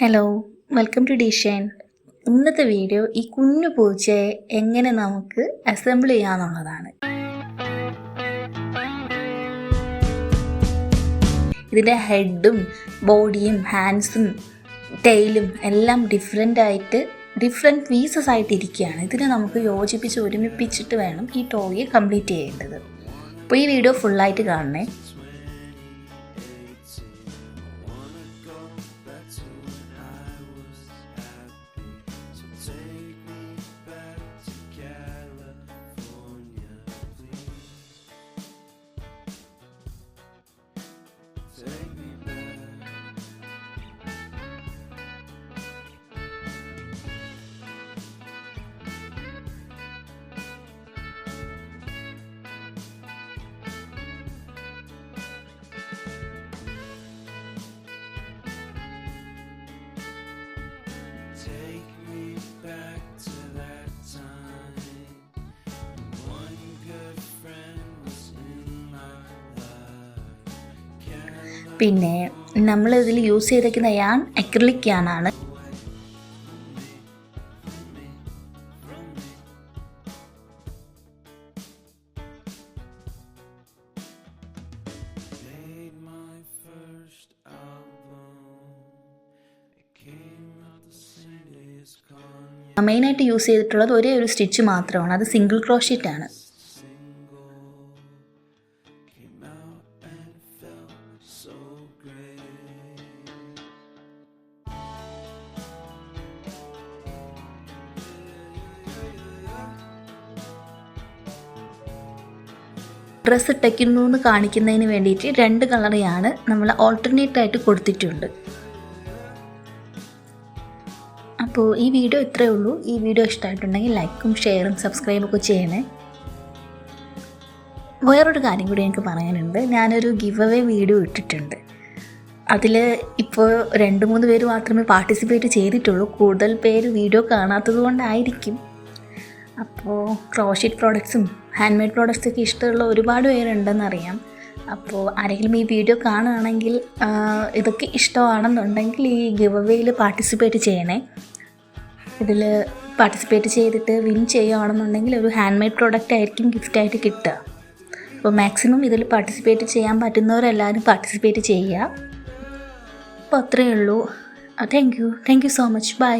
Hello welcome to ഡിഷൈൻ ഇന്നത്തെ video ഈ കുഞ്ഞു പൂച്ചയെ എങ്ങനെ നമുക്ക് അസംബിൾ ചെയ്യാന്നുള്ളതാണ്. ഇതിന്റെ ഹെഡും ബോഡിയും ഹാൻഡ്സും ടെയിലും എല്ലാം ഡിഫറെന്റ് ആയിട്ട് ഡിഫറെന്റ് പീസസ് ആയിട്ട് ഇരിക്കുകയാണ്. ഇതിനെ നമുക്ക് യോജിപ്പിച്ച് ഒരുമിപ്പിച്ചിട്ട് വേണം ഈ ടോയ് കംപ്ലീറ്റ് ചെയ്യേണ്ടത്. അപ്പോൾ ഈ വീഡിയോ ഫുള്ളായിട്ട് കാണണേ. Take me പിന്നെ നമ്മൾ ഇതിൽ യൂസ് ചെയ്തേക്കുന്ന യാൺ അക്രിലിക് യാണാണ്. മെയിനായിട്ട് യൂസ് ചെയ്തിട്ടുള്ളത് ഒരേ ഒരു സ്റ്റിച്ച് മാത്രമാണ് അത് സിംഗിൾ ക്രോഷീറ്റ് ഡ്രസ്സ് ഇട്ടയ്ക്കുന്നു എന്ന് കാണിക്കുന്നതിന് വേണ്ടിയിട്ട് രണ്ട് കളറെയാണ് നമ്മൾ ഓൾട്ടർനേറ്റ് ആയിട്ട് കൊടുത്തിട്ടുണ്ട്. അപ്പോൾ ഈ വീഡിയോ ഇത്രയേ ഉള്ളൂ. ഈ വീഡിയോ ഇഷ്ടമായിട്ടുണ്ടെങ്കിൽ ലൈക്കും ഷെയറും സബ്സ്ക്രൈബും ഒക്കെ ചെയ്യണേ. വേറൊരു കാര്യം കൂടി എനിക്ക് പറയാനുണ്ട്. ഞാനൊരു ഗിവ് അവേ വീഡിയോ ഇട്ടിട്ടുണ്ട്. അതിൽ ഇപ്പോൾ രണ്ട് മൂന്ന് പേര് മാത്രമേ പാർട്ടിസിപ്പേറ്റ് ചെയ്തിട്ടുള്ളൂ. കൂടുതൽ പേര് വീഡിയോ കാണാത്തത് കൊണ്ടായിരിക്കും. അപ്പോൾ ക്രോഷിറ്റ് പ്രോഡക്ട്സും ഹാൻഡ് പ്രോഡക്ട്സ് ഒക്കെ ഇഷ്ടമുള്ള ഒരുപാട് പേരുണ്ടെന്നറിയാം. അപ്പോൾ ആരെങ്കിലും ഈ വീഡിയോ കാണുകയാണെങ്കിൽ ഇതൊക്കെ ഇഷ്ടമാണെന്നുണ്ടെങ്കിൽ ഈ ഗിവ് അവേയിൽ പാർട്ടിസിപ്പേറ്റ് ചെയ്യണേ. ഇതിൽ പാർട്ടിസിപ്പേറ്റ് ചെയ്തിട്ട് വിൻ ചെയ്യുകയാണെന്നുണ്ടെങ്കിൽ ഒരു ഹാൻഡ് മെയ്ഡ് പ്രോഡക്റ്റ് ആയിരിക്കും ഗിഫ്റ്റായിട്ട് കിട്ടുക. അപ്പോൾ മാക്സിമം ഇതിൽ പാർട്ടിസിപ്പേറ്റ് ചെയ്യാൻ പറ്റുന്നവരെല്ലാവരും പാർട്ടിസിപ്പേറ്റ് ചെയ്യുക. അപ്പോൾ അത്രയേ ഉള്ളൂ. Thank you thank you so much bye